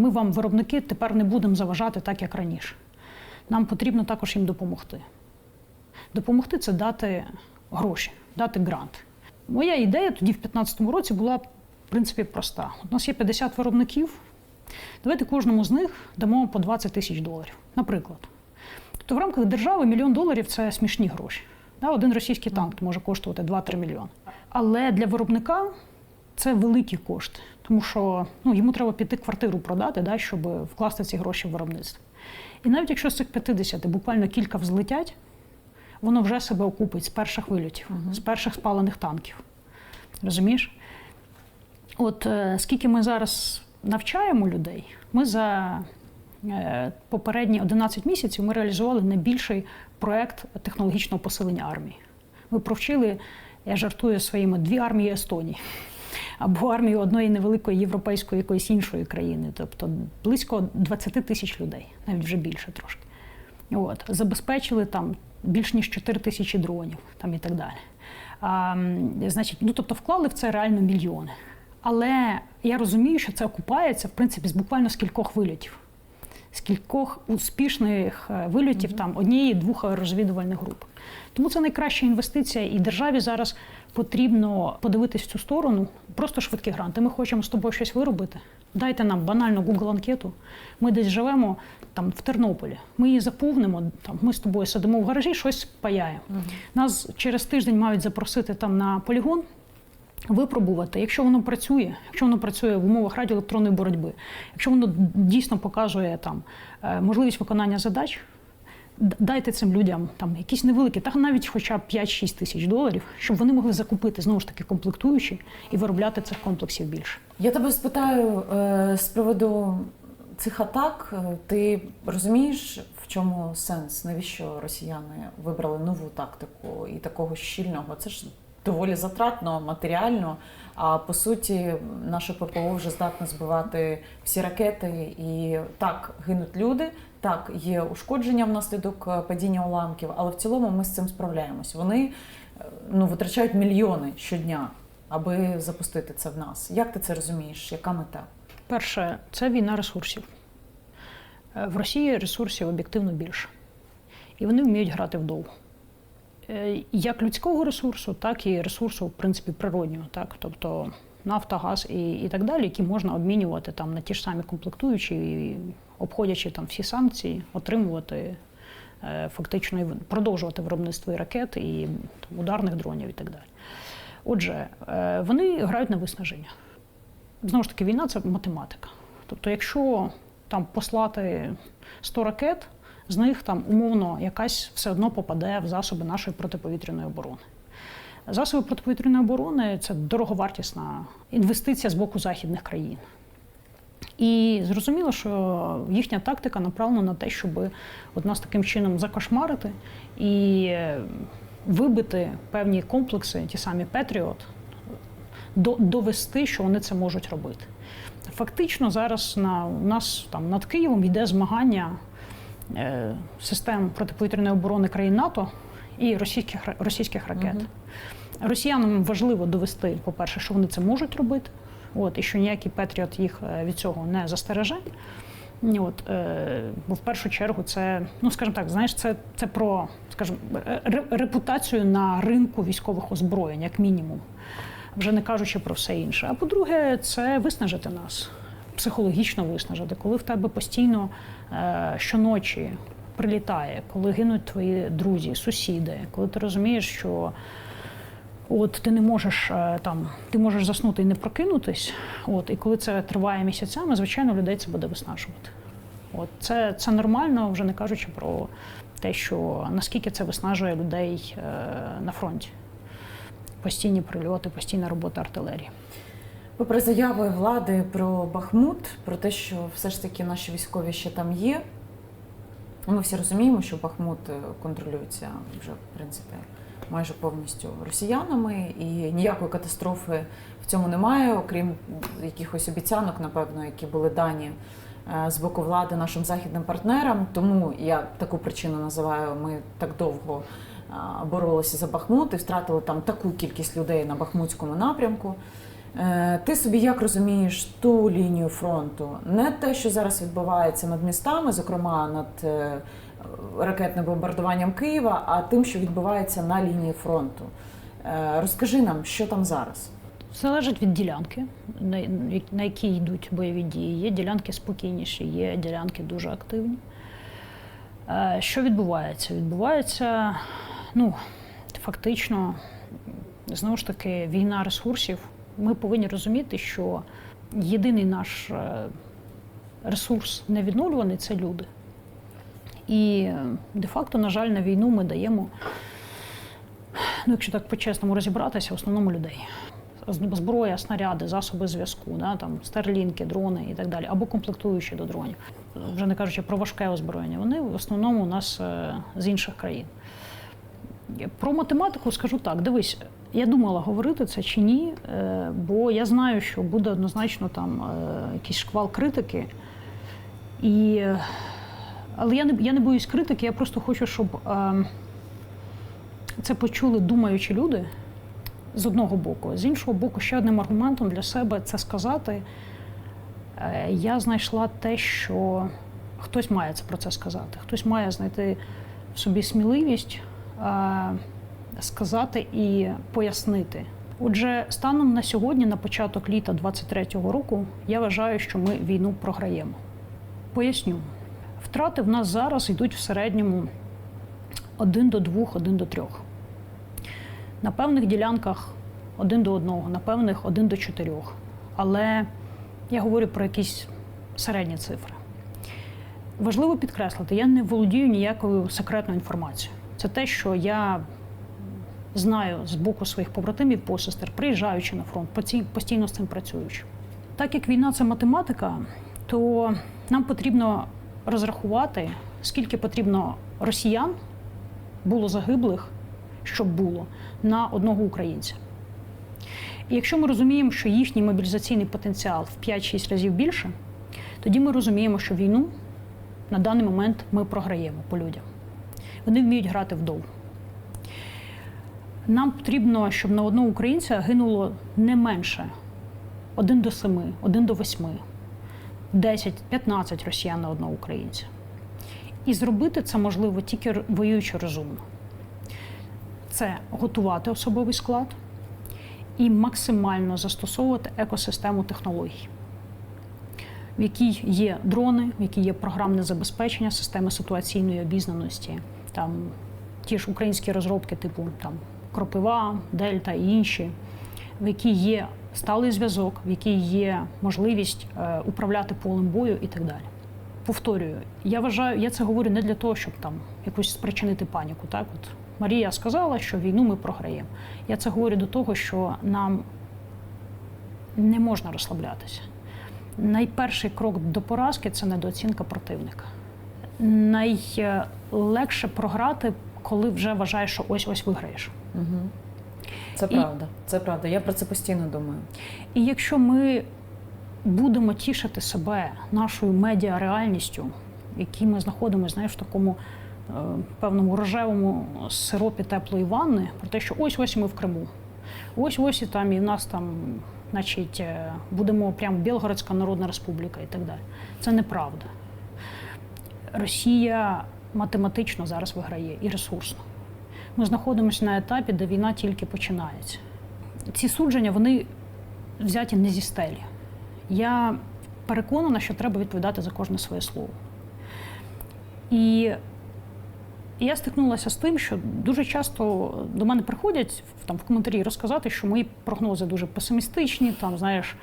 Ми вам, виробники, тепер не будемо заважати так, як раніше. Нам потрібно також їм допомогти. Допомогти це дати гроші, дати грант. Моя ідея тоді, в 2015 році, була в принципі проста. У нас є 50 виробників. Давайте кожному з них дамо по 20 тисяч доларів, наприклад. Тобто в рамках держави мільйон доларів це смішні гроші. Один російський танк може коштувати 2-3 мільйони. Але для виробника це великі кошти, тому що ну, йому треба піти квартиру продати, да, щоб вкласти ці гроші в виробництво. І навіть якщо з цих 50 буквально кілька взлетять, воно вже себе окупить з перших вильотів, з перших спалених танків. Розумієш? От е, скільки ми зараз навчаємо людей, ми за е, попередні 11 місяців ми реалізували найбільший проект технологічного посилення армії. Ми провчили, я жартую своїми дві армії Естонії. Або армію одної невеликої європейської якоїсь іншої країни, тобто близько 20 тисяч людей, навіть вже більше трошки. От, забезпечили там більш ніж 4 тисячі дронів там і так далі. А, значить, ну тобто вклали в це реально мільйони. Але я розумію, що це окупається в принципі з буквально з кількох вильотів, з кількох успішних е, вильотів там однієї-двох розвідувальних груп. Тому це найкраща інвестиція, і державі зараз потрібно подивитись в цю сторону. Просто швидкі гранти. Ми хочемо з тобою щось виробити. Дайте нам банальну Google анкету. Ми десь живемо там в Тернополі. Ми її заповнимо. Там ми з тобою сидимо в гаражі, щось паяємо. Нас через тиждень мають запросити там на полігон. Випробувати, якщо воно працює, якщо воно працює в умовах радіоелектронної боротьби, якщо воно дійсно показує там е, можливість виконання задач, дайте цим людям там якісь невеликі, та навіть хоча б 5-6 тисяч доларів, щоб вони могли закупити знову ж таки комплектуючі і виробляти цих комплексів більше. Я тебе спитаю е, з приводу цих атак. Е, Ти розумієш, в чому сенс? Навіщо росіяни вибрали нову тактику і такого щільного? Це ж доволі затратно, матеріально. А по суті, наше ППО вже здатне збивати всі ракети. І так гинуть люди, так є ушкодження внаслідок е, падіння уламків, але в цілому ми з цим справляємось. Вони е, ну, витрачають мільйони щодня, аби запустити це в нас. Як ти це розумієш? Яка мета? Перше, це війна ресурсів. Е, В Росії ресурсів об'єктивно більше. І вони вміють грати вдовго. Е, Як людського ресурсу, так і ресурсу, в принципі, природнього. Так? Тобто нафта, газ і, і так далі, які можна обмінювати там, на ті ж самі комплектуючі, обходячи там всі санкції, отримувати е, фактично продовжувати виробництво і ракет, і там, ударних дронів і так далі. Отже, е, вони грають на виснаження. Знову ж таки, війна це математика. Тобто, якщо там послати 100 ракет, з них там умовно якась все одно попаде в засоби нашої протиповітряної оборони. Засоби протиповітряної оборони це дороговартісна інвестиція з боку західних країн. І зрозуміло, що їхня тактика направлена на те, щоб от нас таким чином закошмарити і е, вибити певні комплекси, ті самі Петріот, довести, що вони це можуть робити. Фактично зараз на, у нас там над Києвом йде змагання систем протиповітряної оборони країн НАТО і російських, російських ракет. Росіянам важливо довести, по-перше, що вони це можуть робити, от, і що ніякий Петріот їх е, від цього не застереже. От, е, бо в першу чергу це, ну скажімо так, знаєш, це, це про скажімо, ре- репутацію на ринку військових озброєнь, як мінімум, вже не кажучи про все інше. А по-друге, це виснажити нас, психологічно виснажити, коли в тебе постійно е, щоночі прилітає, коли гинуть твої друзі, сусіди, коли ти розумієш, що От ти не можеш е, там, ти можеш заснути і не прокинутись. От, і коли це триває місяцями, звичайно, людей це буде виснажувати. От це, це нормально, вже не кажучи про те, що наскільки це виснажує людей е, на фронті. Постійні прильоти, постійна робота артилерії. Попри заяви влади про Бахмут, про те, що все ж таки наші військові ще там є. Ми всі розуміємо, що Бахмут е, контролюється вже в принципі майже повністю росіянами, і ніякої катастрофи в цьому немає, окрім якихось обіцянок, напевно, які були дані е, з боку влади нашим західним партнерам. Тому я таку причину називаю. Ми так довго е, боролися за Бахмут і втратили там таку кількість людей на Бахмутському напрямку. Е, Ти собі як розумієш ту лінію фронту? Не те, що зараз відбувається над містами, зокрема над е, ракетним бомбардуванням Києва, а тим, що відбувається на лінії фронту. Е, Розкажи нам, що там зараз. Залежить від ділянки, на, якій йдуть бойові дії. Є ділянки спокійніші, є ділянки дуже активні. Що відбувається? Відбувається, ну, фактично, знову ж таки, війна ресурсів. Ми повинні розуміти, що єдиний наш е, ресурс невідновлюваний це люди. І е, де-факто, на жаль, на війну ми даємо, ну, якщо так по-чесному розібратися, в основному людей зброя, снаряди, засоби зв'язку, да, там старлінки, дрони і так далі, або комплектуючі до дронів, вже не кажучи про важке озброєння. Вони в основному у нас е, з інших країн. Про математику скажу так: дивись, я думала говорити це чи ні, е, бо я знаю, що буде однозначно там е, якийсь шквал критики. І, але я не, я не боюсь критики, я просто хочу, щоб е, це почули думаючі люди з одного боку. З іншого боку, ще одним аргументом для себе це сказати. Я знайшла те, що хтось має це про це сказати. Хтось має знайти в собі сміливість сказати і пояснити. Отже, станом на сьогодні, на початок літа 23-го року, я вважаю, що ми війну програємо. Поясню, втрати в нас зараз йдуть в середньому 1 до 2, 1 до 3. На певних ділянках один до одного, на певних один до чотирьох. Але я говорю про якісь середні цифри. Важливо підкреслити, я не володію ніякою секретною інформацією. Це те, що я знаю з боку своїх побратимів, посестер, приїжджаючи на фронт, постійно з цим працюючи. Так як війна це математика, то нам потрібно розрахувати, скільки потрібно росіян було загиблих, щоб було, на одного українця. І якщо ми розуміємо, що їхній мобілізаційний потенціал в 5-6 разів більше, тоді ми розуміємо, що війну на даний момент ми програємо по людям. Вони вміють грати вдовго. Нам потрібно, щоб на одного українця гинуло не менше 1 до 7, 1 до 8, 10, 15 росіян на одного українця. І зробити це можливо тільки воюючи розумно. Це готувати особовий склад і максимально застосовувати екосистему технологій, в якій є дрони, в якій є програмне забезпечення, системи ситуаційної обізнаності, там ті ж українські розробки, типу там Кропива, Дельта і інші, в якій є сталий зв'язок, в якій є можливість е, управляти полем бою і так далі. Повторюю, я вважаю, я це говорю не для того, щоб там якусь спричинити паніку. Так, от Марія сказала, що війну ми програємо. Я це говорю до того, що нам не можна розслаблятися. Найперший крок до поразки це недооцінка противника. Найлегше програти, коли вже вважаєш, що ось ось виграєш. Угу. Це І- правда. Це правда. Я про це постійно думаю. І якщо ми будемо тішити себе нашою медіареальністю, в якій ми знаходимося, знаєш, в такому е, певному рожевому сиропі теплої ванни, про те, що ось ось ми в Криму, ось ось і там, і в нас там, значить, е, будемо прямо Білгородська Народна Республіка і так далі. Це неправда. Росія математично зараз виграє і ресурсно. Ми знаходимося на етапі, де війна тільки починається. Ці судження вони взяті не зі стелі. Я переконана, що треба відповідати за кожне своє слово. І я стикнулася з тим, що дуже часто до мене приходять в- там в коментарі розказати, що мої прогнози дуже песимістичні. Там знаєш,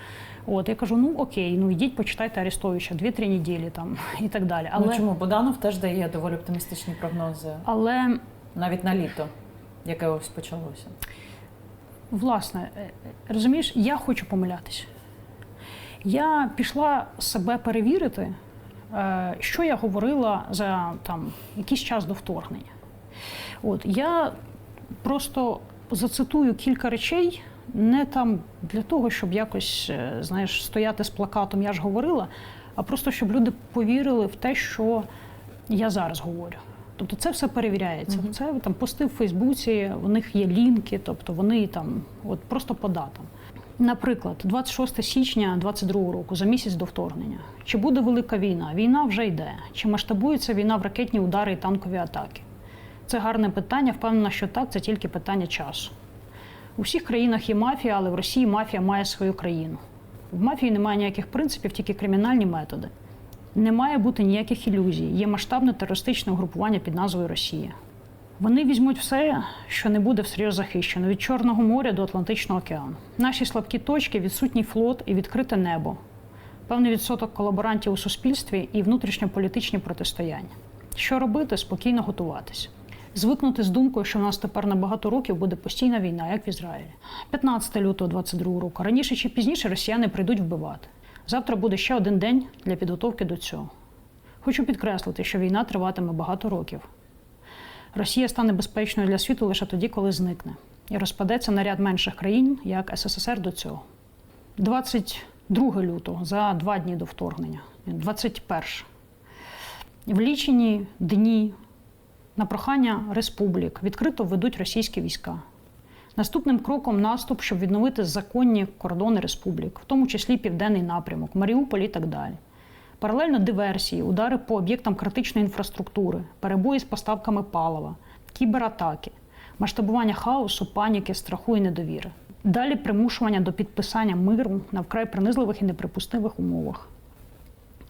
от я кажу: ну окей, ну йдіть, почитайте Арестовича 2-3 неділі там і так далі. Але Але, ну, чому Боданов теж дає доволі оптимістичні прогнози але навіть на літо, яке ось почалося. Власне, е, е, розумієш, я хочу помилятися. Я пішла себе перевірити, що я говорила за там, якийсь час до вторгнення. От, я просто зацитую кілька речей, не там для того, щоб якось е, знаєш, стояти з плакатом, я ж говорила, а просто щоб люди повірили в те, що я зараз говорю. Тобто це все перевіряється. Це там пости в Фейсбуці, у них є лінки, тобто вони там от просто по датам. Наприклад, 26 січня 22 року, за місяць до вторгнення. Чи буде велика війна? Війна вже йде. Чи масштабується війна в ракетні удари і танкові атаки? Це гарне питання. Впевнена, що так, це тільки питання часу. У всіх країнах є мафія, але в Росії мафія має свою країну. В мафії немає ніяких принципів, тільки кримінальні методи. Не має бути ніяких ілюзій. Є масштабне терористичне угрупування під назвою Росія. Вони візьмуть все, що не буде всерйоз захищено від Чорного моря до Атлантичного океану. Наші слабкі точки відсутній флот і відкрите небо, певний відсоток колаборантів у суспільстві і внутрішньополітичні протистояння. Що робити? Спокійно готуватися. Звикнути з думкою, що в нас тепер на багато років буде постійна війна, як в Ізраїлі. 15 лютого 22 року. Раніше чи пізніше росіяни прийдуть вбивати. Завтра буде ще один день для підготовки до цього. Хочу підкреслити, що війна триватиме багато років. Росія стане безпечною для світу лише тоді, коли зникне, і розпадеться на ряд менших країн, як СССР до цього. 22 лютого, за два дні до вторгнення, 21. В лічені дні на прохання республік відкрито ведуть російські війська. Наступним кроком наступ, щоб відновити законні кордони республік, в тому числі південний напрямок, Маріуполь і так далі. Паралельно диверсії, удари по об'єктам критичної інфраструктури, перебої з поставками палива, кібератаки, масштабування хаосу, паніки, страху і недовіри. Далі примушування до підписання миру на вкрай принизливих і неприпустимих умовах.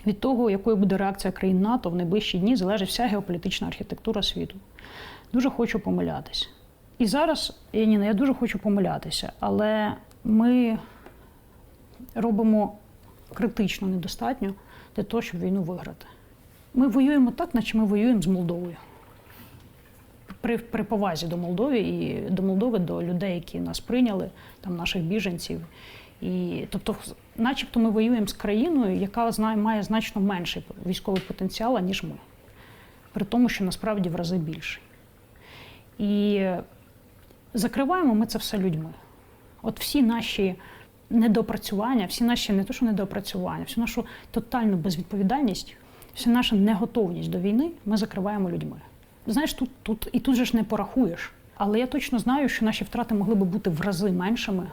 Від того, якою буде реакція країн НАТО в найближчі дні, залежить вся геополітична архітектура світу. Дуже хочу помилятися. І зараз, Яніна, я дуже хочу помилятися, але ми робимо критично недостатньо для того, щоб війну виграти. Ми воюємо так, наче ми воюємо з Молдовою. При, при повазі до Молдови і до Молдови, до людей, які нас прийняли, там наших біженців. І, тобто, начебто ми воюємо з країною, яка знає, має значно менший військовий потенціал, ніж ми. При тому, що насправді в рази більший. І закриваємо ми це все людьми. От всі наші недопрацювання, всі наші не то, що недопрацювання, всю нашу тотальну безвідповідальність, всю нашу неготовність до війни ми закриваємо людьми. Знаєш, тут, тут і тут же ж не порахуєш. Але я точно знаю, що наші втрати могли би бути в рази меншими,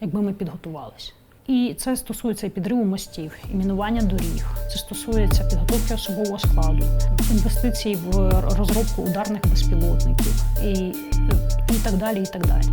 якби ми підготувалися. І це стосується і підриву мостів, і мінування доріг. Це стосується підготовки особового складу, інвестицій в розробку ударних безпілотників і, і так далі. І так далі.